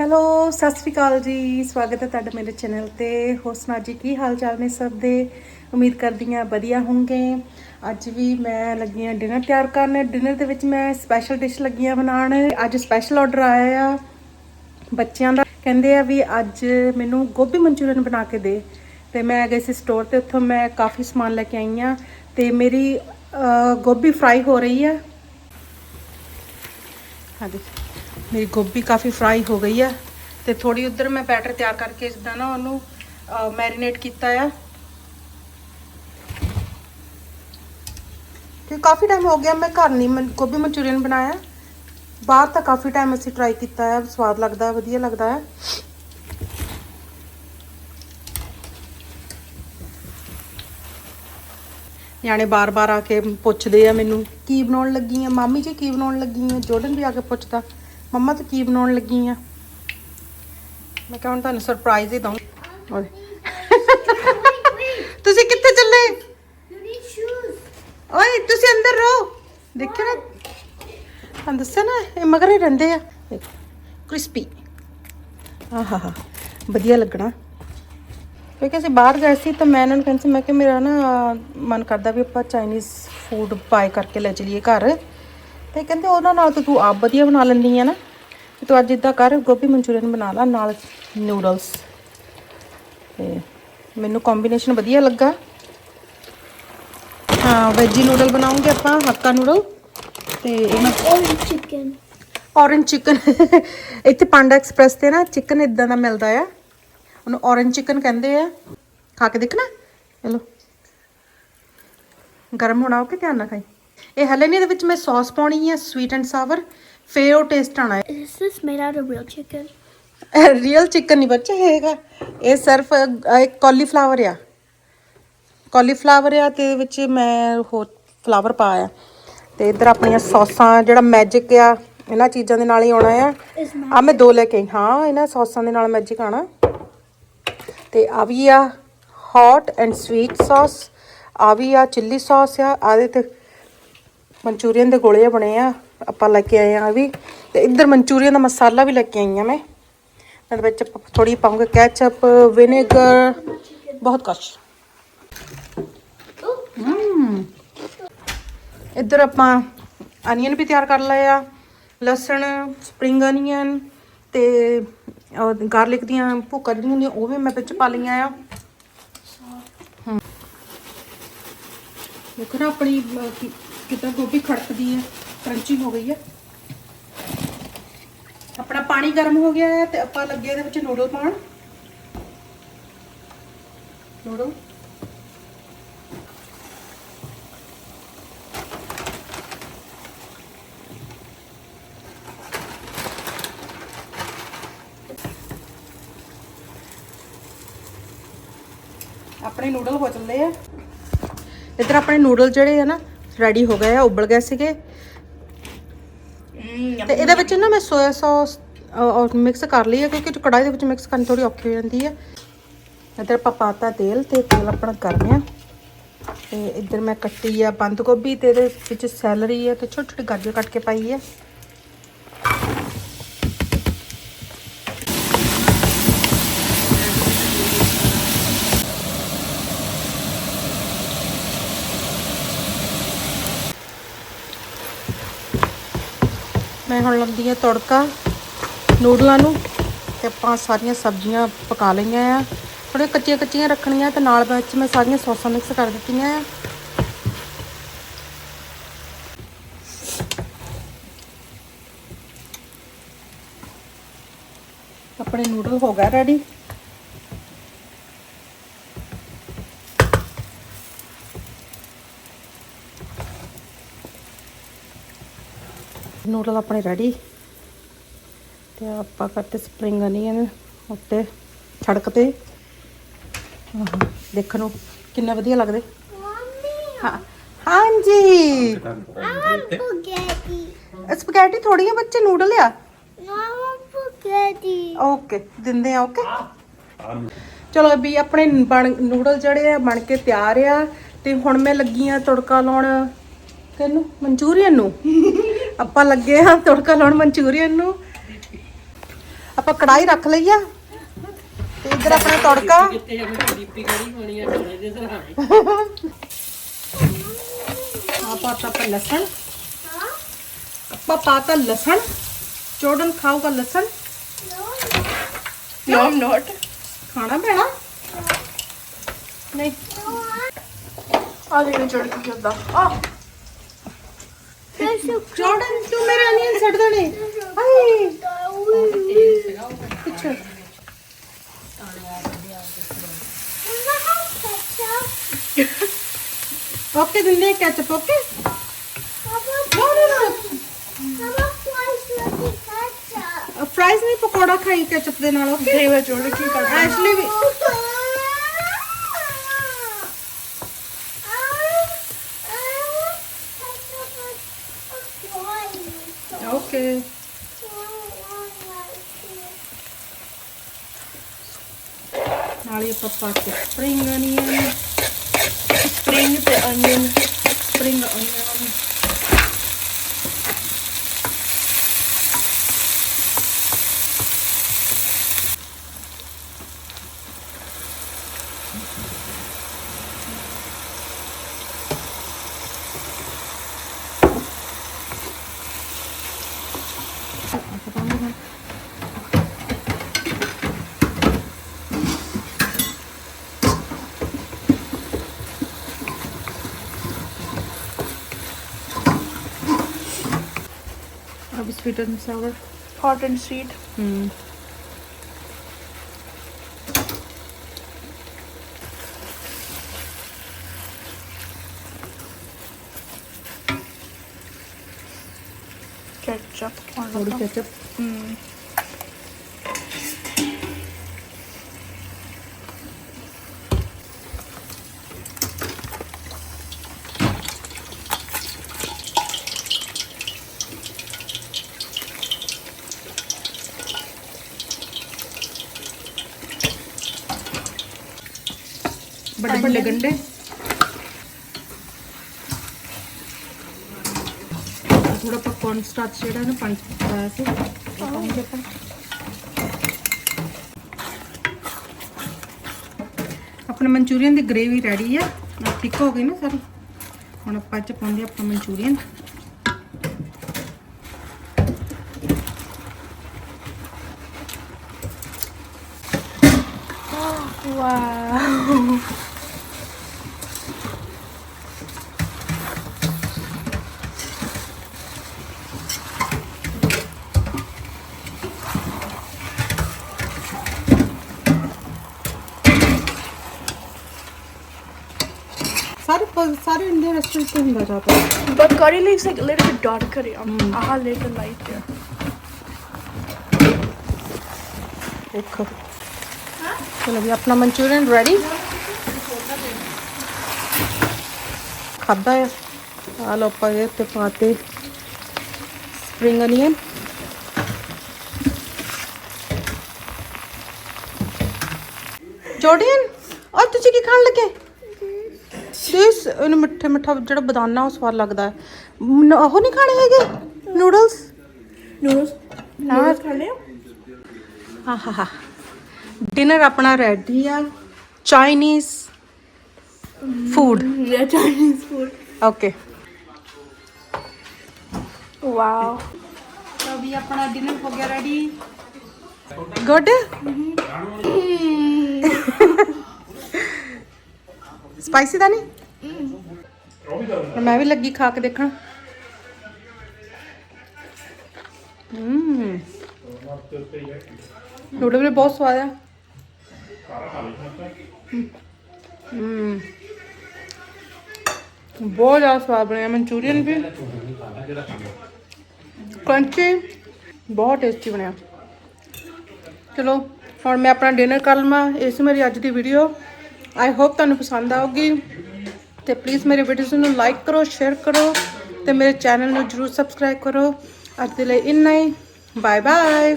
Hello, Sat Sri ਅਕਾਲ ਜੀ। ਸਵਾਗਤ ਹੈ ਤੁਹਾਡਾ ਮੇਰੇ ਚੈਨਲ ਤੇ। ਹੋਰ ਸੁਣਾ ਜੀ, ਕੀ ਹਾਲ ਚਾਲ ਨੇ ਸਭ ਦੇ? ਉਮੀਦ ਕਰਦੀ ਹਾਂ ਵਧੀਆ ਹੋਣਗੇ। ਅੱਜ ਵੀ ਮੈਂ ਲੱਗੀ ਹਾਂ ਡਿਨਰ ਤਿਆਰ ਕਰਨ। ਡਿਨਰ ਦੇ ਵਿੱਚ ਮੈਂ ਸਪੈਸ਼ਲ ਡਿਸ਼ ਲੱਗੀ ਹਾਂ ਬਣਾਉਣ। ਅੱਜ ਸਪੈਸ਼ਲ ਆਰਡਰ ਆਇਆ ਆ ਬੱਚਿਆਂ ਦਾ। ਕਹਿੰਦੇ ਆ ਵੀ ਅੱਜ ਮੈਨੂੰ ਗੋਭੀ ਮਨਚੂਰੀਅਨ ਬਣਾ ਕੇ ਦੇ। ਤੇ ਮੈਂ ਗਈ ਸੀ ਸਟੋਰ ਤੇ, ਉੱਥੋਂ ਮੈਂ ਕਾਫੀ ਸਮਾਨ ਲੈ ਕੇ ਆਈ ਆ ਤੇ ਮੇਰੀ ਗੋਭੀ ਫਰਾਈ ਹੋ ਰਹੀ ਆ। ਹਾਂ ਦੇਖ। ਮੇਰੀ ਗੋਭੀ ਕਾਫੀ ਫਰਾਈ ਹੋ ਗਈ ਆ ਤੇ ਥੋੜੀ ਉਧਰ ਮੈਂ ਬੈਟਰ ਤਿਆਰ ਕਰਕੇ ਜਿੱਦਾਂ ਨਾ ਉਹਨੂੰ ਮੈਰੀਨੇਟ ਕੀਤਾ ਆ। ਕਿ ਕਾਫੀ ਟਾਈਮ ਹੋ ਗਿਆ, ਮੈਂ ਘਰ ਨਹੀਂ ਗੋਭੀ ਮਨਚੂਰੀਅਨ ਬਣਾਇਆ। ਬਾਹਰ ਤਾਂ ਕਾਫੀ ਟਾਈਮ ਅਸੀਂ ਟਰਾਈ ਕੀਤਾ ਹੈ ਸਵਾਦ ਲੱਗਦਾ, ਵਧੀਆ ਲੱਗਦਾ ਹੈ ਨਿਆਣੇ ਬਾਰ-ਬਾਰ ਆ ਕੇ ਪੁੱਛਦੇ ਆ ਮੈਨੂੰ, ਕੀ ਬਣਾਉਣ ਲੱਗੀ ਆ? ਮਾਮੀ ਜੀ ਕੀ ਬਣਾਉਣ ਲੱਗੀ ਆ? ਜੋਰਡਨ ਵੀ ਆ ਕੇ ਪੁੱਛਦਾ। ਮੰਮਾ ਤੂੰ ਕੀ ਬਣਾਉਣ ਲੱਗੀ ਆ? ਮੈਂ ਕਿਹਾ ਹੁਣ ਤੁਹਾਨੂੰ ਸਰਪ੍ਰਾਈਜ਼ ਹੀ ਦਊਂ। ਤੁਸੀਂ ਕਿੱਥੇ ਚੱਲੇ? ਓਏ ਤੁਸੀਂ ਅੰਦਰ ਰਹੋ। ਦੇਖਿਓ ਨਾ। ਹਾਂ ਦੱਸਿਆ ਨਾ ਇਹ ਮਗਰ ਹੀ ਰਹਿੰਦੇ ਆ। ਕ੍ਰਿਸਪੀ ਆਹਾ ਵਧੀਆ ਲੱਗਣਾ। ਕਿਉਂਕਿ ਅਸੀਂ ਬਾਹਰ ਗਏ ਸੀ ਤਾਂ ਮੈਂ ਇਹਨਾਂ ਨੂੰ ਕਹਿੰਦੀ ਸੀ ਮੈਂ ਕਿ ਮੇਰਾ ਨਾ ਮਨ ਕਰਦਾ ਵੀ ਆਪਾਂ ਚਾਈਨੀਜ਼ ਫੂਡ ਬਾਏ ਕਰਕੇ ਲੈ ਚਲੀਏ ਘਰ। ਤੇ ਕਹਿੰਦੇ ਉਹਨਾਂ ਨਾਲ ਤਾਂ ਤੂੰ ਆਪ ਵਧੀਆ ਬਣਾ ਲੈਂਦੀ ਆ ਨਾ। ਤੇ ਤੂੰ ਅੱਜ ਇਦਾਂ ਕਰ ਗੋਭੀ ਮਨਚੂਰੀਅਨ ਬਣਾ ਲਾ ਨਾਲ ਨੂਡਲਸ। ਤੇ ਮੈਨੂੰ ਕੰਬੀਨੇਸ਼ਨ ਵਧੀਆ ਲੱਗਾ। ਹਾਂ ਵੈਜੀ ਨੂਡਲ ਬਣਾਉਂਗੇ ਆਪਾਂ ਹੱਕਾ ਨੂਡਲ ਤੇ ਇਹਨਾਂ Orange chicken. ਔਰੇਂਜ ਚਿਕਨ ਇੱਥੇ ਪਾਂਡਾ ਐਕਸਪ੍ਰੈਸ ਤੇ ਨਾ ਚਿਕਨ ਇਦਾਂ ਦਾ ਮਿਲਦਾ ਆ। ਉਹਨੂੰ ਔਰੇਂਜ ਚਿਕਨ ਕਹਿੰਦੇ ਆ। ਖਾ ਕੇ ਦੇਖਣਾ? ਚਲੋ। ਗਰਮ ਹੋਣਾ ਓਕੇ? ਧਿਆਨ ਨਾਲ ਖਾਈ। ਇਹ ਹਲੇ ਨਹੀਂ ਇਹਦੇ ਵਿੱਚ ਮੈਂ ਸੌਸ ਪਾਉਣੀ ਆ ਸਵੀਟ ਐਂਡ ਸਾਵਰ ਫੇਰ ਉਹ ਟੇਸਟ ਆਣਾ ਹੈ। Is this made out of real chicken? Real chicken ਨਹੀਂ ਬੱਚਾ ਹੈਗਾ ਇਹ ਸਿਰਫ ਇੱਕ ਕਾਲੀਫਲਾਵਰ ਆ। ਕਾਲੀਫਲਾਵਰ ਆ ਤੇ ਇਹਦੇ ਵਿੱਚ ਮੈਂ ਹੋਰ ਫਲਾਵਰ ਪਾਇਆ ਤੇ ਇਧਰ ਆਪਣੀਆਂ ਸੌਸਾਂ ਜਿਹੜਾ ਮੈਜਿਕ ਆ ਇਹਨਾਂ ਚੀਜ਼ਾਂ ਦੇ ਨਾਲ ਹੀ ਆਉਣਾ ਆ। Is ਆ ਮੈਂ ਦੋ ਲੈ ਕੇ ਆਈ। ਹਾਂ ਇਹਨਾਂ ਸੌਸਾਂ ਦੇ ਨਾਲ ਮੈਜਿਕ ਆਣਾ ਤੇ ਆ ਵੀ ਆ ਹੌਟ ਐਂਡ ਸਵੀਟ ਸੌਸ ਆ ਵੀ ਆ ਚਿੱਲੀ ਸੌਸ ਆ ਆਦੇ ਤੇ ਮਨਚੂਰੀਅਨ ਦੇ ਗੋਲੇ ਬਣੇ ਆ, ਆਪਾਂ ਲੈ ਕੇ ਆਏ ਆ ਵੀ। ਤੇ ਇੱਧਰ ਮਨਚੂਰੀਅਨ ਦਾ ਮਸਾਲਾ ਵੀ ਲੈ ਕੇ ਆਈ ਆ ਮੈਂ। ਇਹਦੇ ਵਿੱਚ ਥੋੜੀ ਪਾਉਂਗੇ ਕੈਚਅਪ ਵਿਨੇਗਰ, ਬਹੁਤ ਕੁਛ। ਹਮ ਇੱਧਰ ਆਪਾਂ ਅਨੀਅਨ ਵੀ ਤਿਆਰ ਕਰ ਲਏ ਆ, ਲਸਣ, ਸਪਰਿੰਗ ਅਨੀਅਨ ਤੇ ਗਾਰਲਿਕ ਦੀਆਂ ਭੁੱਕਾਂ ਜਿਹੜੀਆਂ ਹੁੰਦੀਆਂ, ਉਹ ਵੀ ਮੈਂ ਵਿੱਚ ਪਾ ਲਈਆਂ ਆ। ਦੇਖੋ ਨਾ ਆਪਣੀ ਕਿੱਦਾਂ ਗੋਭੀ ਖੜਕਦੀ ਹੈ? ਕਰੰਚੀ ਹੋ ਗਈ ਹੈ। ਆਪਣਾ ਪਾਣੀ ਗਰਮ ਹੋ ਗਿਆ ਹੈ ਤੇ ਆਪਾਂ ਲੱਗੇ ਇਹਦੇ ਵਿੱਚ ਨੂਡਲ ਪਾਉਣ। ਨੂਡਲ ਆਪਣੇ ਨੂਡਲ ਹੋ ਚੱਲੇ ਆ। ਇੱਧਰ ਆਪਣੇ ਨੂਡਲ ਜਿਹੜੇ ਆ ਨਾ ਰੈਡੀ ਹੋ ਗਏ ਆ ਉਬਲ ਗਏ ਸੀਗੇ। ਤੇ ਇਹਦੇ ਵਿੱਚ ਨਾ ਮੈਂ ਸੋਇਆ ਸੌਸ ਮਿਕਸ ਕਰ ਲਈ ਹੈ ਕਿਉਂਕਿ ਕੜਾਈ ਦੇ ਵਿੱਚ ਮਿਕਸ ਕਰਨੀ ਥੋੜੀ ਔਖੀ ਹੋ ਜਾਂਦੀ ਹੈ ਇੱਧਰ ਆਪਾਂ ਪਾਤਾ ਤੇਲ ਤੇ ਤੇਲ ਆਪਣਾ ਗਰਮ ਆ। ਤੇ ਇੱਧਰ ਮੈਂ ਕੱਟੀ ਆ ਬੰਦ ਗੋਭੀ ਤੇ ਇਹਦੇ ਵਿੱਚ ਸੈਲਰੀ ਆ ਤੇ ਛੋਟੀ ਛੋਟੀ ਗਾਜਰ ਕੱਟ ਕੇ ਪਾਈ ਹੈ ਮੈਂ ਹੁਣ ਲਾਉਂਦੀ ਆ ਤੜਕਾ ਨੂਡਲਾਂ ਨੂੰ ਤੇ ਆਪਾਂ ਸਾਰੀਆਂ ਸਬਜ਼ੀਆਂ ਪਕਾ ਲਈਆਂ ਆ। ਥੋੜੇ ਕੱਚੀਆਂ ਕੱਚੀਆਂ ਰੱਖਣੀਆਂ ਤੇ ਨਾਲ ਵਿੱਚ ਮੈਂ ਸਾਰੀਆਂ ਸੌਸਾਂ ਮਿਕਸ ਕਰ ਦਿੱਤੀਆਂ ਆ। ਆਪਣੇ ਨੂਡਲ ਹੋ ਗਿਆ ਰੈਡੀ ਨੂਡਲ ਆਪਣੇ ਰੈਡੀ ਤੇ ਆਪਾਂ ਕਰਤੇ ਸਪਰਿੰਗ ਅਨੀਅਨ ਉੱਤੇ ਛੜਕ ਤੇ ਆਹ, ਦੇਖਣ ਨੂੰ ਕਿੰਨੇ ਵਧੀਆ ਲੱਗਦੇ। ਹਾਂ ਹਾਂਜੀ. ਸਪਗੈਟੀ ਥੋੜੀਆਂ ਬੱਚੇ ਨੂਡਲ ਆ. ਓਕੇ ਦਿੰਦੇ ਆ ਓਕੇ ਚਲੋ ਵੀ ਆਪਣੇ ਬਣ ਨੂਡਲ ਜਿਹੜੇ ਆ ਬਣ ਕੇ ਤਿਆਰ ਆ। ਤੇ ਹੁਣ ਮੈਂ ਲੱਗੀ ਆ ਤੜਕਾ ਲਾਉਣ। ਕਿਹਨੂੰ ਮਨਚੂਰੀਅਨ ਨੂੰ। ਆਪਾਂ ਲੱਗੇ ਹਾਂ ਤੜਕਾ ਲਾਉਣ ਮਨਚੂਰੀਅਨ ਨੂੰ। ਆਪਾਂ ਕੜਾਈ ਰੱਖ ਲਈ ਆ। ਤੇ ਇੱਧਰ ਆਪਣਾ ਤੜਕਾ। ਕਿਤੇ ਆਪਣੀ ਆਪਾਂ ਲਸਣ। ਆਪਾਂ ਪਾਤਾ ਲਸਣ। ਚੋੜਨ ਖਾਊਗਾ ਲਸਣ। No, I'm not. ਖਾਣਾ ਪੈਣਾ ਨਹੀਂ। ਆ ਦੇਖੋ ਜੜ ਕੀ ਕਰਦਾ ਆ। ਚੋੜਨ ਤੂੰ ਮੇਰੇ ਅਨੀਅਨ ਛੱਡ ਦੇਣੇ। ਹਾਏ। ਪਿੱਛੇ। ਓਕੇ ਦਿੰਦੇ ketchup okay no no no fries ਨਹੀਂ ਪਕੌੜਾ ਖਾਈ ਕੈਚਪ ਦੇ ਨਾਲ ਓਕੇ ਦੇਵਾ ਜੜ ਕੀ ਕਰਦਾ? ਐਕਚੁਅਲੀ ਵੀ ਓਕੇ ਨਾਲ ਹੀ ਆਪਾਂ ਪਾ ਕੇ spring onion spring sweet and sour. Hot and sweet. Hmm. Ketchup. Or ketchup. Hmm. ਵੱਡੇ ਵੱਡੇ ਗੰਡੇ ਥੋੜਾ ਆਪਾਂ ਕੌਰਨ ਸਟਾਰਚ ਜਿਹੜਾ ਨਾ ਪੰਜ ਪਾਇਆ ਸੀ ਪਾਉਂਗੇ ਆਪਾਂ। ਆਪਣਾ ਮਨਚੂਰੀਅਨ ਦੀ ਗ੍ਰੇਵੀ ਰੈਡੀ ਆ। ਠੀਕ ਹੋ ਗਈ ਨਾ ਸਾਰੀ। ਹੁਣ ਆਪਾਂ ਚ ਪਾਉਂਦੇ ਆਪਾਂ ਮਨਚੂਰੀਅਨ। ਸਾਰੇ ਪ- ਸਾਰੇ ਇੰਡੀਅਨ ਰੈਸਟੋਰੈਂਟ ਤੇ ਹੁੰਦਾ ਜਾਂਦਾ curry leaves like a little bit dark curry um, aha little light there ਦੇਖੋ। ਚਲੋ ਵੀ ਆਪਣਾ ਮਨਚੂਰੀਅਨ ਰੈਡੀ ਖਾਦਾ ਹੈ। ਆ ਲੋ ਆਪਾਂ ਇਹ ਤੇ ਪਾਤੇ ਸਪ੍ਰਿੰਗ ਅਨੀਅਨ ਜੋਡੀਅਨ ਔਰ ਤੁਸੀਂ ਕੀ ਖਾਣ ਲੱਗੇ? ਇਸ ਇਹਨੂੰ ਮਿੱਠੇ ਮਿੱਠਾ ਜਿਹੜਾ ਬਦਾਨਾ ਉਹ ਸਵਾਦ ਲੱਗਦਾ ਹੈ। ਨ- ਉਹ ਨਹੀਂ ਖਾਣੇ ਹੈਗੇ? Noodles noodles? ਖਾਣੇ ਆ ਆਹਾਹਾ ਡਿਨਰ ਆਪਣਾ ਰੈਡੀ ਆ। Chinese food yeah chinese food okay wow ਤਾਂ ਵੀ ਆਪਣਾ ਡਿਨਰ ਹੋ ਗਿਆ ਰੈਡੀ ਗੁੱਡ ਸਪਾਈਸੀ ਤਾਂ ਨਹੀਂ? ਮੈਂ ਵੀ ਲੱਗੀ ਖਾ ਕੇ ਦੇਖਣ। ਹੂੰ। ਨੂਡਲ ਵੀ ਬਹੁਤ ਸਵਾਦ ਆ। ਹੂੰ। ਬਹੁਤ ਜ਼ਿਆਦਾ ਸਵਾਦ ਬਣਿਆ, ਮਨਚੂਰੀਅਨ ਵੀ। ਕਰੰਚੀ, ਬਹੁਤ ਟੇਸਟੀ ਬਣਿਆ। ਚਲੋ, ਹੁਣ ਮੈਂ ਆਪਣਾ ਡਿਨਰ ਕਰ ਲਵਾਂ। ਇਹ ਸੀ ਮੇਰੀ ਅੱਜ ਦੀ ਵੀਡੀਓ ਆਈ ਹੋਪ ਤੁਹਾਨੂੰ ਪਸੰਦ ਆਊਗੀ। ਤੇ ਪਲੀਜ਼ ਮੇਰੇ ਵੀਡੀਓਜ਼ ਨੂੰ ਲਾਈਕ ਕਰੋ ਸ਼ੇਅਰ ਕਰੋ ਤੇ ਮੇਰੇ ਚੈਨਲ ਨੂੰ ਜਰੂਰ ਸਬਸਕ੍ਰਾਈਬ ਕਰੋ। ਅੱਜ ਦੇ ਲਈ ਇੰਨਾ ਹੀ। Bye bye